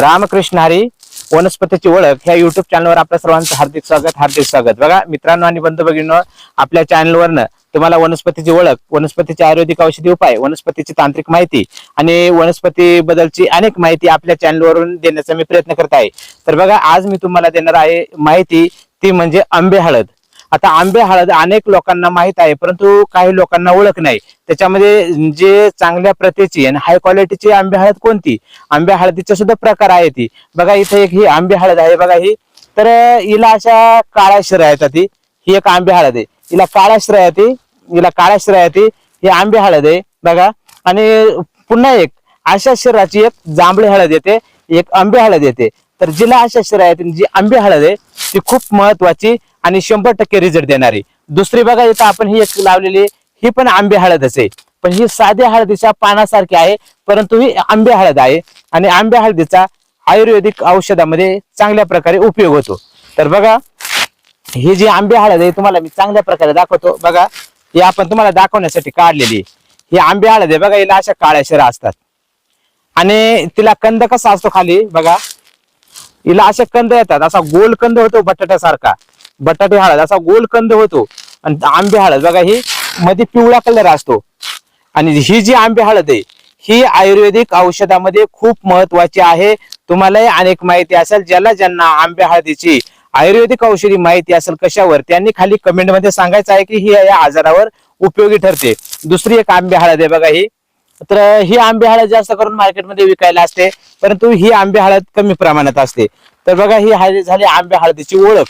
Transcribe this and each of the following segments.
रामकृष्ण हरी वनस्पतीची ओळख ह्या युट्यूब चॅनलवर आपल्या सर्वांचं हार्दिक स्वागत हार्दिक स्वागत. बघा मित्रांनो आणि बंधू भगिनींनो आपल्या चॅनलवरनं तुम्हाला वनस्पतीची ओळख वनस्पतीचे आयुर्वेदिक औषधी उपाय वनस्पतीची तांत्रिक माहिती आणि वनस्पती बद्दलची अनेक माहिती आपल्या चॅनलवरून देण्याचा मी प्रयत्न करत आहे. तर बघा आज मी तुम्हाला देणार आहे माहिती ती म्हणजे आंबे हळद. आता आंबे हळद अनेक लोकांना माहीत आहे परंतु काही लोकांना ओळख नाही. त्याच्यामध्ये जे चांगल्या प्रतीची आणि हाय क्वालिटीची आंबे हळद कोणती? आंबे हळदीचे सुद्धा प्रकार आहे ती बघा इथे एक ही आंबे हळद आहे बघा ही. तर हिला अशा काळ्या शिरा येतात ती ही एक आंबे हळद आहे. हिला काळ्या शिरा येते हिला काळ्या शिरा येते ही. आंबे हळद आहे. बघा. आणि पुन्हा एक अशा शरीराची एक जांभळी हळद येते. एक आंबे हळद येते. तर जिला अशा शिरा जी आंबे हळद आहे ती खूप महत्वाची आणि शंभर टक्के रिझल्ट देणारी. दुसरी बघा इथं आपण ही एक लावलेली ही पण आंबे हळदच आहे. पण ही साध्या हळदीच्या पानासारखी आहे परंतु ही आंबे हळद आहे आणि आंबे हळदीचा आयुर्वेदिक औषधामध्ये चांगल्या प्रकारे उपयोग होतो. तर बघा ही जी आंबे हळद आहे तुम्हाला मी चांगल्या प्रकारे दाखवतो. बघा ही आपण तुम्हाला दाखवण्यासाठी काढलेली आहे. ही आंबे हळद आहे बघा हिला अशा काळ्या शिरा असतात. आणि तिला कंद कसा असतो खाली? बघा हिला असे कंद येतात. असा गोल कंद होतो बटाट्यासारखा. बटाटे हळद असा गोल कंद होतो. आणि आंबे हळद. बघा ही मध्ये पिवळा कलर असतो. आणि ही जी आंबे हळद आहे ही आयुर्वेदिक औषधामध्ये खूप महत्वाची आहे. तुम्हालाही अनेक माहिती असेल ज्याला ज्यांना आंबे हळदीची आयुर्वेदिक औषधी माहिती असेल कशावर त्यांनी खाली कमेंटमध्ये सांगायचं आहे की ही या आजारावर उपयोगी ठरते. दुसरी एक आंबे हळद आहे. बघा ही तर ही आंबे हळद जास्त करून मार्केटमध्ये विकायला असते परंतु ही आंबे हळद कमी प्रमाणात असते. तर बघा ही झाली आंबे हळदीची ओळख.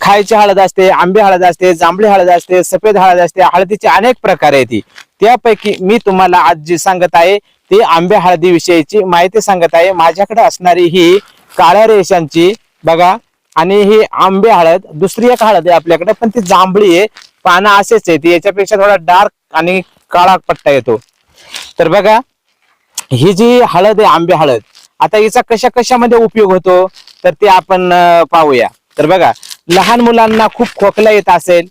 खायची हळद असते आंबे हळद असते जांभळी हळद असते सफेद हळद असते हळदीचे अनेक प्रकार आहेत ती. त्यापैकी मी तुम्हाला आज जी सांगत आहे ती आंबे हळदीविषयीची माहिती सांगत आहे. माझ्याकडे असणारी ही काळ्या रेशांची बघा आणि ही आंबे हळद दुसरी एक हळद आहे आपल्याकडे पण ती जांभळी आहे. पानं असेच आहे ती याच्यापेक्षा थोडा डार्क आणि काळा पट्टा येतो. तर बघा ही जी हळद आहे आंबे हळद आता हिचा कशा कशामध्ये उपयोग होतो? तर ते आपण पाहूया. तर बघा लहान मुलांना खूप खोकला येत असेल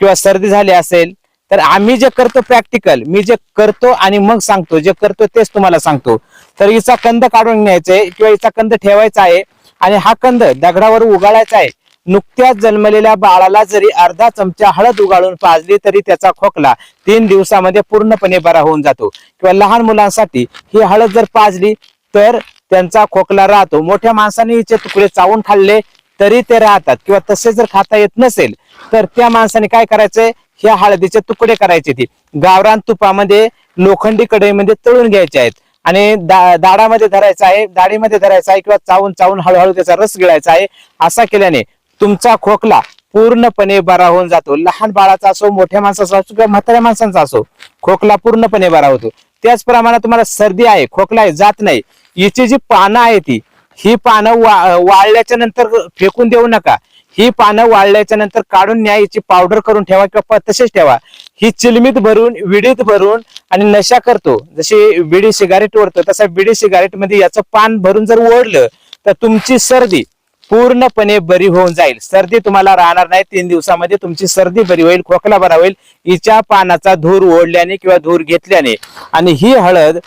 किंवा सर्दी झाली असेल तर आम्ही जे करतो प्रॅक्टिकल मी जे करतो आणि मग सांगतो जे करतो तेच तुम्हाला सांगतो. तर हिचा कंद काढून न्यायचा किंवा हिचा कंद ठेवायचा आहे आणि हा कंद दगडावर उगाळायचा आहे. नुकत्याच जन्मलेल्या बाळाला जरी अर्धा चमचा हळद उगाळून पाजली तरी त्याचा खोकला तीन दिवसामध्ये पूर्णपणे बरा होऊन जातो. किंवा लहान मुलांसाठी ही हळद जर पाजली तर त्यांचा खोकला राहतो. मोठ्या माणसाने हिचे तुकडे चावून खाल्ले तरी ते राहतात. किंवा तसे जर खाता येत नसेल तर त्या माणसाने काय करायचंय ह्या हळदीचे तुकडे करायचे ती. गावरान तुपामध्ये लोखंडी कढईमध्ये तळून घ्यायचे आहेत. आणि दा- दाडामध्ये धरायचा आहे दाढीमध्ये धरायचा आहे किंवा चावून चावून हळूहळू त्याचा रस गिळायचा आहे. असा केल्याने तुमचा खोकला पूर्णपणे बरा होऊन जातो. लहान बाळाचा असो मोठ्या माणसाचा असो किंवा म्हाताऱ्या माणसांचा असो खोकला पूर्णपणे बरा होतो. त्याचप्रमाणे तुम्हाला सर्दी आहे खोकला आहे जात नाही. याची जी पानं आहे ती ही पानं वा- वाळल्याच्या नंतर फेकून देऊ नका. ही पानं वाळल्याच्या नंतर काढून न्या याची पावडर करून ठेवा किंवा तसेच ठेवा. ही चिलमीत भरून विडीत भरून आणि नशा करतो. जशी बिडी सिगारेट ओढतो तसा बिडी सिगारेटमध्ये याचं पान भरून जर ओढलं तर तुमची सर्दी पूर्णपणे बरी होऊन जाईल. सर्दी तुम्हाला राहणार नाही. तीन दिवसामध्ये तुमची सर्दी बरी होईल खोकला बरा होईल. हिच्या पानाचा धूर ओढल्याने किंवा धूर घेतल्याने. आणि ही हळद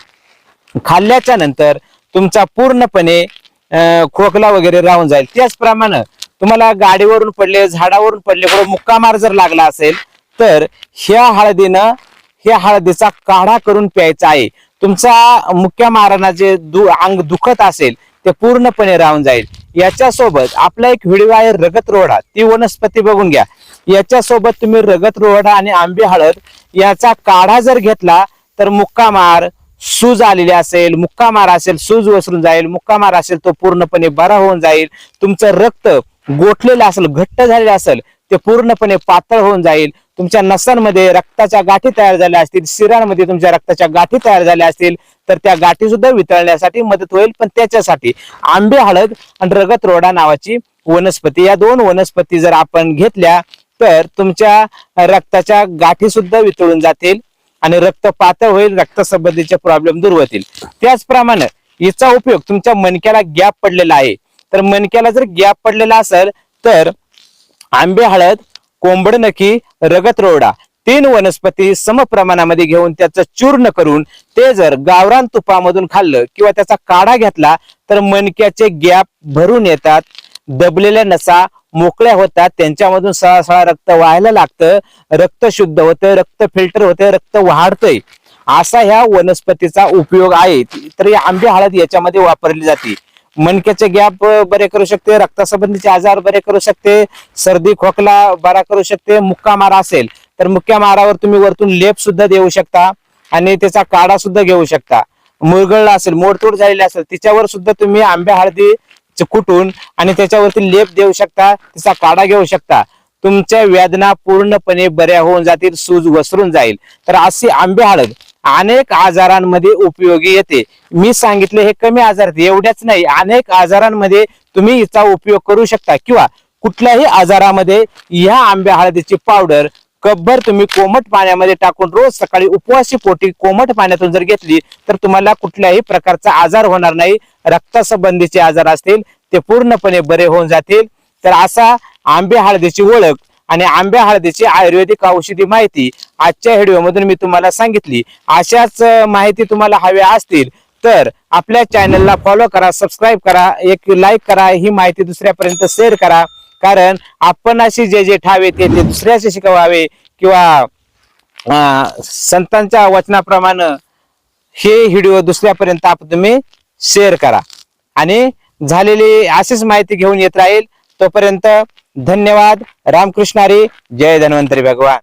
खाल्ल्याच्या नंतर तुमचा पूर्णपणे खोकला वगैरे राहून जाईल. त्याचप्रमाणे तुम्हाला गाडीवरून पडले झाडावरून पडले कुठं मुक्कामार जर लागला असेल तर ह्या हळदीनं ह्या हळदीचा काढा करून प्यायचा आहे. तुमचा मुक्या मारांना जे दु अंग दुखत असेल ते पूर्णपणे राहून जाईल. याच्यासोबत आपला एक व्हिडिओ आहे रगत रोडा ती वनस्पती बघून घ्या. याच्यासोबत तुम्ही रगत रोडा आणि आंबे हळद याचा काढा जर घेतला तर मुक्कामार सूज आलेली असेल मुक्कामार असेल सूज वसरून जाईल मुक्कामार असेल तो पूर्णपणे बरा होऊन जाईल तुमचं रक्त गोठलेलं असेल घट्ट झालेलं असेल ते पूर्णपणे पातळ होऊन जाईल तुमच्या नसांमध्ये रक्ताच्या गाठी तयार झाल्या असतील शिरांमध्ये तुमच्या रक्ताच्या गाठी तयार झाल्या असतील तर त्या गाठी सुद्धा वितळण्यासाठी मदत होईल. पण त्याच्यासाठी आंबे हळद आणि रगत रोडा नावाची वनस्पती या दोन वनस्पती जर आपण घेतल्या तर तुमच्या रक्ताच्या गाठी सुद्धा वितळून जातील आणि रक्त पातळ होईल रक्तसंबंधीचे प्रॉब्लेम दूर होतील. त्याचप्रमाणे याचा उपयोग तुमच्या मणक्याला गॅप पडलेला आहे. तर मणक्याला जर गॅप पडलेला असेल तर आंबे हळद कोंबड रगतरोडा रगत रोडा तीन वनस्पती समप्रमाणामध्ये घेऊन त्याचं चूर्ण करून ते जर गावरान तुपामधून खाल्लं किंवा त्याचा काढा घेतला तर मणक्याचे गॅप भरून येतात दबलेल्या नसा मोकळ्या होतात त्यांच्यामधून सहसा रक्त व्हायला लागतं रक्त शुद्ध होतं रक्त फिल्टर होतं रक्त वाढतंय. असा ह्या वनस्पतीचा उपयोग आहे. तर आंबे हळद याच्यामध्ये वापरली जाते. मणक्याचे गॅप बरे करू शकते रक्तासंबंधीचे आजार बरे करू शकते सर्दी खोकला बरा करू शकते मुक्का मारा असेल तर मुक्या मारावर तुम्ही वरतून लेप सुद्धा देऊ शकता आणि त्याचा काढा सुद्धा घेऊ शकता. मुरगळला असेल मोडतोड झालेली असेल तिच्यावर सुद्धा तुम्ही आंब्या हळदी च- कुटून आणि त्याच्यावरती लेप देऊ शकता तिचा काढा घेऊ शकता. तुमच्या वेदना पूर्णपणे बऱ्या होऊन जातील सूज वसरून जाईल. तर अशी आंबे हळद अनेक आजारांमध्ये उपयोगी येते. मी सांगितले हे कमी आजार एवढ्याच नाही. अनेक आजारांमध्ये तुम्ही हिचा उपयोग करू शकता. किंवा कुठल्याही आजारामध्ये ह्या आंब्या हळदीची पावडर कब्बर तुम्ही कोमट पाण्यामध्ये टाकून रोज सकाळी उपवासी पोटी कोमट पाण्यातून जर घेतली तर तुम्हाला कुठल्याही प्रकारचा आजार होणार नाही. रक्तासंबंधीचे आजार असतील ते पूर्णपणे बरे होऊन जातील. तर असा आंबे हळदीची ओळख आणि आंब्या हळदीची आयुर्वेदिक औषधी माहिती आजच्या व्हिडिओमधून मी तुम्हाला सांगितली. अशाच माहिती तुम्हाला हव्या असतील तर आपल्या चॅनलला फॉलो करा सबस्क्राईब करा एक लाईक करा ही माहिती दुसऱ्यापर्यंत शेअर करा. कारण आपण अशी जे जे ठावे ते ते दुसऱ्याशी शिकवावे किंवा संतांच्या वचनाप्रमाणे हे व्हिडिओ दुसऱ्यापर्यंत आपण तुम्ही शेअर करा. आणि झालेली अशीच माहिती घेऊन येत राहील तोपर्यंत धन्यवाद. रामकृष्णारी जय धन्वंतरी भगवान.